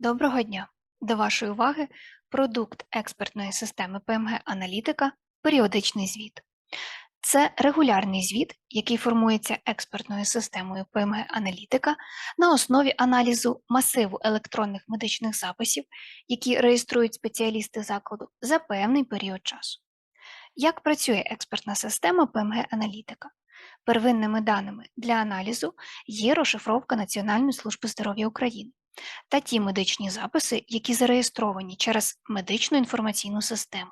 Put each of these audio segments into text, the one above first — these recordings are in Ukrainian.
Доброго дня! До вашої уваги продукт експертної системи ПМГ Аналітика періодичний звіт. Це регулярний звіт, який формується експертною системою ПМГ Аналітика на основі аналізу масиву електронних медичних записів, які реєструють спеціалісти закладу за певний період часу. Як працює експертна система ПМГ Аналітика? Первинними даними для аналізу є розшифровка Національної служби здоров'я України та ті медичні записи, які зареєстровані через медичну інформаційну систему.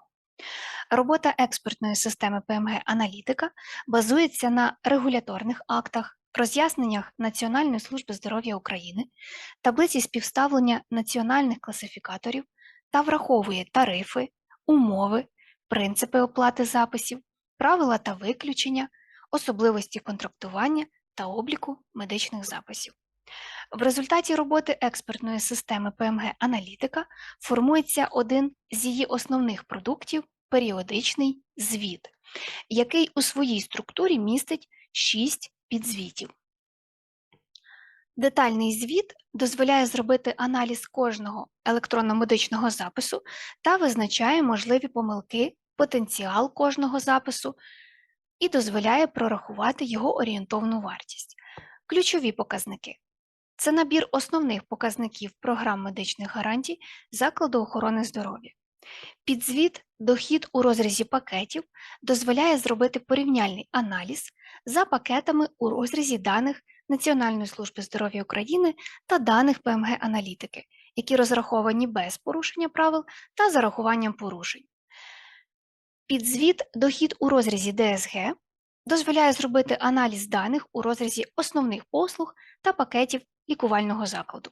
Робота експертної системи ПМГ Аналітика базується на регуляторних актах, роз'ясненнях Національної служби здоров'я України, таблиці співставлення національних класифікаторів та враховує тарифи, умови, принципи оплати записів, правила та виключення, особливості контрактування та обліку медичних записів. В результаті роботи експертної системи ПМГ Аналітика формується один з її основних продуктів періодичний звіт, який у своїй структурі містить 6 підзвітів. Детальний звіт дозволяє зробити аналіз кожного електронно-медичного запису та визначає можливі помилки, потенціал кожного запису і дозволяє прорахувати його орієнтовну вартість. Ключові показники це набір основних показників програм медичних гарантій закладу охорони здоров'я. Підзвіт дохід у розрізі пакетів дозволяє зробити порівняльний аналіз за пакетами у розрізі даних Національної служби здоров'я України та даних ПМГ аналітики, які розраховані без порушення правил та зарахуванням порушень. Підзвіт дохід у розрізі ДСГ дозволяє зробити аналіз даних у розрізі основних послуг та пакетів лікувального закладу.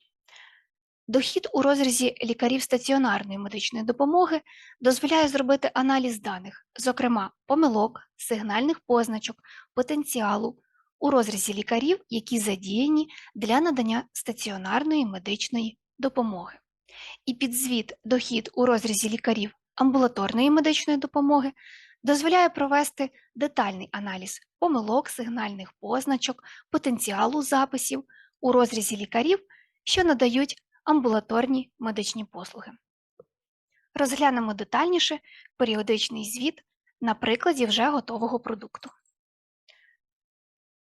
Дохід у розрізі лікарів стаціонарної медичної допомоги дозволяє зробити аналіз даних, зокрема помилок, сигнальних позначок, потенціалу у розрізі лікарів, які задіяні для надання стаціонарної медичної допомоги. І підзвіт дохід у розрізі лікарів амбулаторної медичної допомоги дозволяє провести детальний аналіз помилок, сигнальних позначок, потенціалу записів у розрізі лікарів, що надають амбулаторні медичні послуги. Розглянемо детальніше періодичний звіт на прикладі вже готового продукту.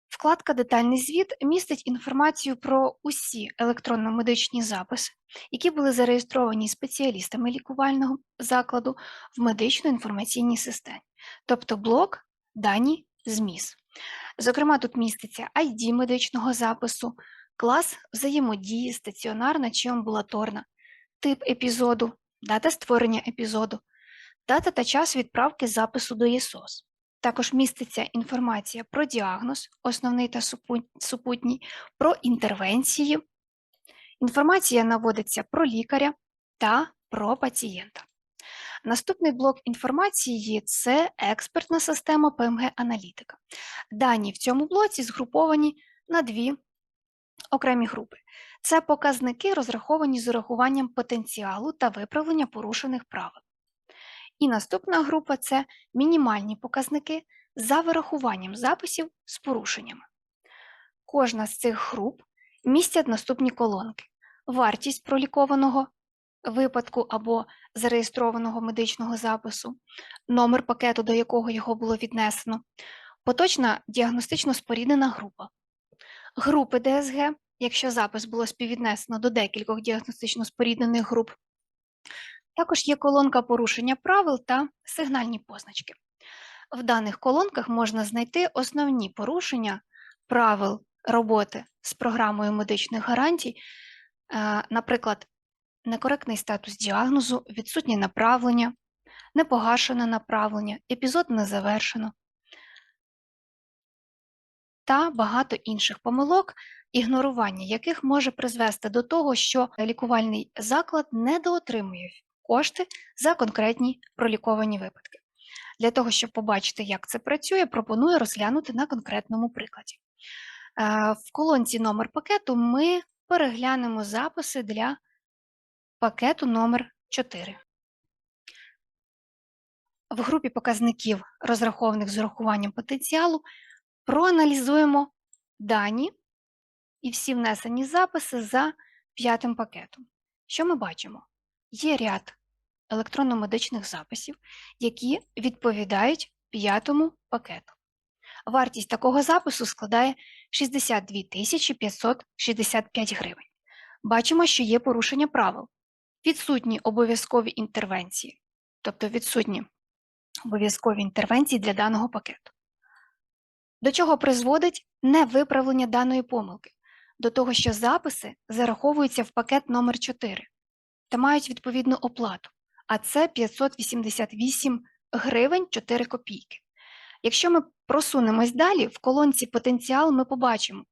Вкладка Детальний звіт містить інформацію про усі електронно-медичні записи, які були зареєстровані спеціалістами лікувального закладу в медично-інформаційній системі, тобто блок дані ЗМІС. Зокрема, тут міститься ID медичного запису, клас взаємодії, стаціонарна чи амбулаторна, тип епізоду, дата створення епізоду, дата та час відправки запису до ЄСОС. Також міститься інформація про діагноз, основний та супутній, про інтервенції. Інформація наводиться про лікаря та про пацієнта. Наступний блок інформації це експертна система ПМГ-аналітика. Дані в цьому блоці згруповані на дві окремі групи. Це показники, розраховані з урахуванням потенціалу та виправлення порушених правил. І наступна група це мінімальні показники за вирахуванням записів з порушеннями. Кожна з цих груп містять наступні колонки: вартість пролікованого випадку або зареєстрованого медичного запису, номер пакету, до якого його було віднесено, поточна діагностично споріднена група. Групи ДСГ, якщо запис було співвіднесено до декількох діагностично споріднених груп, також є колонка порушення правил та сигнальні позначки. В даних колонках можна знайти основні порушення правил роботи з програмою медичних гарантій, е, наприклад, некоректний статус діагнозу, відсутнє направлення, непогашене направлення, епізод не завершено та багато інших помилок, ігнорування яких може призвести до того, що лікувальний заклад недоотримує кошти за конкретні проліковані випадки. Для того, щоб побачити, як це працює, пропоную розглянути на конкретному прикладі. Е, в колонці номер пакету ми переглянемо записи для пакету номер 4 В групі показників, розрахованих з урахуванням потенціалу, проаналізуємо дані і всі внесені записи за п'ятим пакетом. Що ми бачимо? Є ряд електронно-медичних записів, які відповідають п'ятому пакету. Вартість такого запису складає 62 565 гривень. Бачимо, що є порушення правил, відсутні обов'язкові інтервенції, тобто відсутні обов'язкові інтервенції для даного пакету. До чого призводить невиправлення даної помилки? До того, що записи зараховуються в пакет номер 4 та мають відповідну оплату, а це 588 гривень 4 копійки. Якщо ми просунемось далі, в колонці потенціал ми побачимо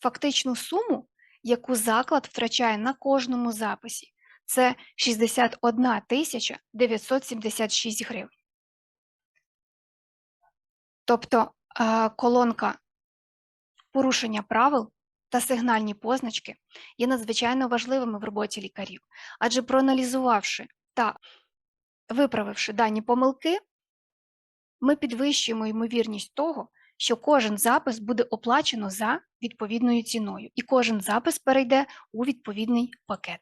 фактичну суму, яку заклад втрачає на кожному записі. Це 61 тисяча 976 гривень. Тобто колонка порушення правил та сигнальні позначки є надзвичайно важливими в роботі лікарів, адже проаналізувавши та виправивши дані помилки, ми підвищуємо ймовірність того, що кожен запис буде оплачено за відповідною ціною, і кожен запис перейде у відповідний пакет.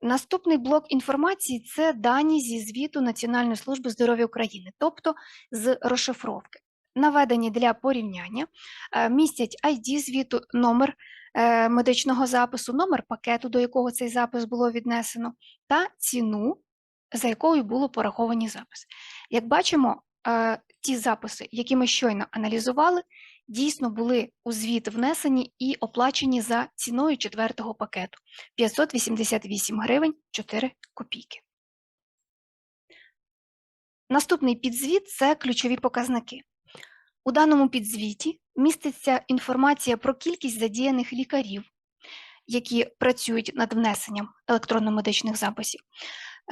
Наступний блок інформації це дані зі звіту Національної служби здоров'я України, тобто з розшифровки. Наведені для порівняння е, містять ID звіту, номер е, медичного запису, номер пакету, до якого цей запис було віднесено, та ціну, за якою було пораховані записи. Як бачимо, е, ті записи, які ми щойно аналізували, дійсно були у звіт внесені і оплачені за ціною четвертого пакету 588 гривень 4 копійки. Наступний підзвіт це ключові показники. У даному підзвіті міститься інформація про кількість задіяних лікарів, які працюють над внесенням електронно-медичних записів,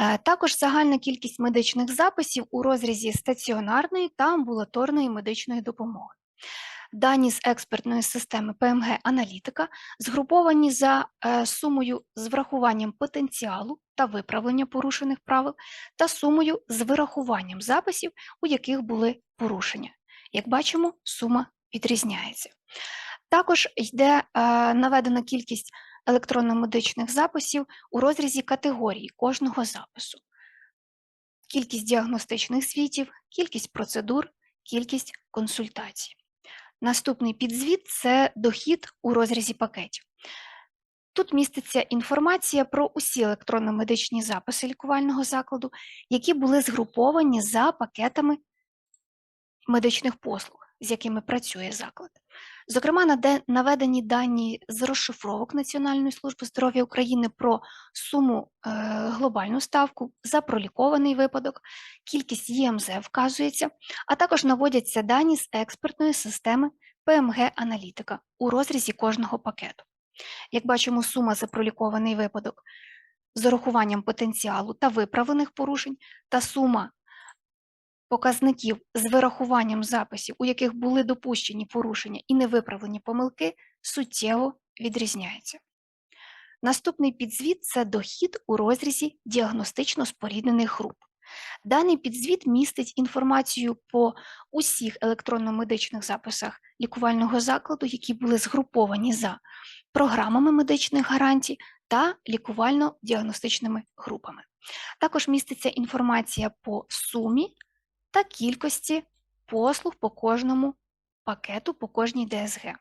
Е, також загальна кількість медичних записів у розрізі стаціонарної та амбулаторної медичної допомоги. Дані з експертної системи ПМГ Аналітика згруповані за е, сумою з врахуванням потенціалу та виправлення порушених правил та сумою з вирахуванням записів, у яких були порушення. Як бачимо, сума відрізняється. Також йде е, наведена кількість електронно-медичних записів у розрізі категорії кожного запису, кількість діагностичних звітів, кількість процедур, кількість консультацій. Наступний підзвіт це дохід у розрізі пакетів. Тут міститься інформація про усі електронно-медичні записи лікувального закладу, які були згруповані за пакетами медичних послуг, з якими працює заклад. Зокрема, наведені дані з розшифровок Національної служби здоров'я України про суму е, глобальну ставку за пролікований випадок, кількість ЄМЗ вказується, а також наводяться дані з експертної системи ПМГ-аналітика у розрізі кожного пакету. Як бачимо, сума за пролікований випадок з урахуванням потенціалу та виправлених порушень та сума показників з вирахуванням записів, у яких були допущені порушення і невиправлені помилки, суттєво відрізняється. Наступний підзвіт це дохід у розрізі діагностично споріднених груп. Даний підзвіт містить інформацію по усіх електронно-медичних записах лікувального закладу, які були згруповані за програмами медичних гарантій та лікувально-діагностичними групами. Також міститься інформація по сумі та кількості послуг по кожному пакету по кожній ДСГ.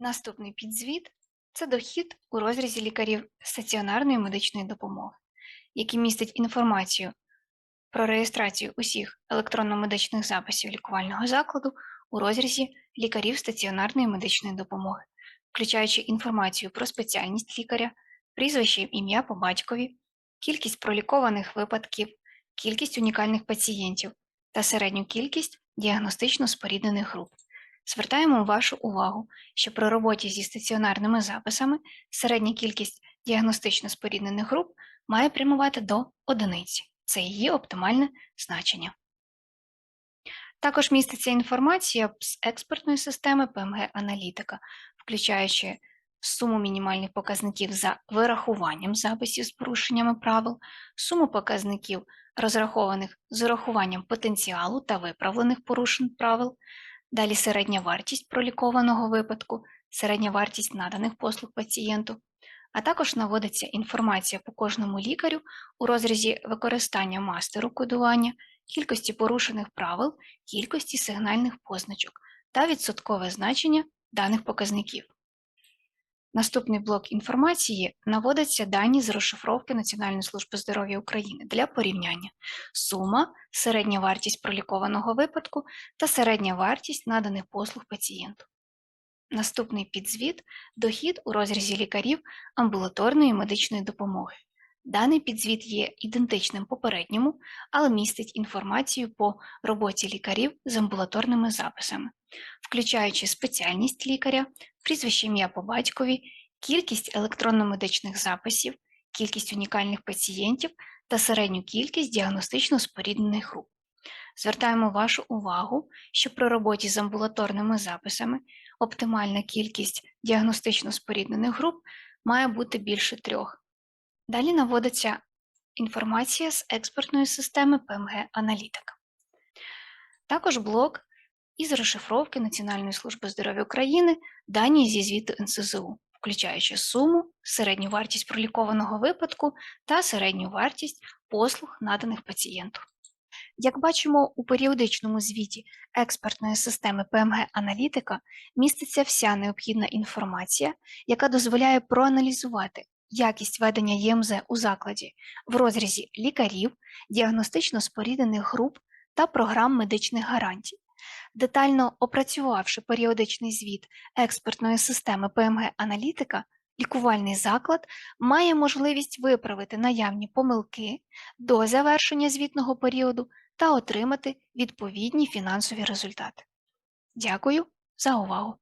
Наступний підзвіт це дохід у розрізі лікарів стаціонарної медичної допомоги, який містить інформацію про реєстрацію усіх електронно-медичних записів лікувального закладу у розрізі лікарів стаціонарної медичної допомоги, включаючи інформацію про спеціальність лікаря, прізвище ім'я по батькові, кількість пролікованих випадків, кількість унікальних пацієнтів, та середню кількість діагностично споріднених груп. Звертаємо вашу увагу, що при роботі зі стаціонарними записами середня кількість діагностично споріднених груп має прямувати до одиниці. Це її оптимальне значення. Також міститься інформація з експертної системи ПМГ-аналітика, включаючи суму мінімальних показників за вирахуванням записів з порушеннями правил, суму показників розрахованих з урахуванням потенціалу та виправлених порушень правил, далі середня вартість пролікованого випадку, середня вартість наданих послуг пацієнту, а також наводиться інформація по кожному лікарю у розрізі використання мастеру кодування, кількості порушених правил, кількості сигнальних позначок та відсоткове значення даних показників. Наступний блок інформації наводяться дані з розшифровки Національної служби здоров'я України для порівняння сума, середня вартість пролікованого випадку та середня вартість наданих послуг пацієнту. Наступний підзвіт дохід у розрізі лікарів амбулаторної медичної допомоги. Даний підзвіт є ідентичним попередньому, але містить інформацію по роботі лікарів з амбулаторними записами, включаючи спеціальність лікаря, прізвище ім'я по батькові, кількість електронно-медичних записів, кількість унікальних пацієнтів та середню кількість діагностично споріднених груп. Звертаємо вашу увагу, що при роботі з амбулаторними записами оптимальна кількість діагностично споріднених груп має бути більше трьох. Далі наводиться інформація з експертної системи PMG Аналітика. Також блок із розшифровки Національної служби здоров'я України дані зі звіту НСЗУ, включаючи суму, середню вартість пролікованого випадку та середню вартість послуг, наданих пацієнту. Як бачимо у періодичному звіті експертної системи PMG Аналітика міститься вся необхідна інформація, яка дозволяє проаналізувати якість ведення ЄМЗ у закладі в розрізі лікарів, діагностично споріднених груп та програм медичних гарантій. Детально опрацювавши періодичний звіт експертної системи ПМГ-аналітика, лікувальний заклад має можливість виправити наявні помилки до завершення звітного періоду та отримати відповідні фінансові результати. Дякую за увагу!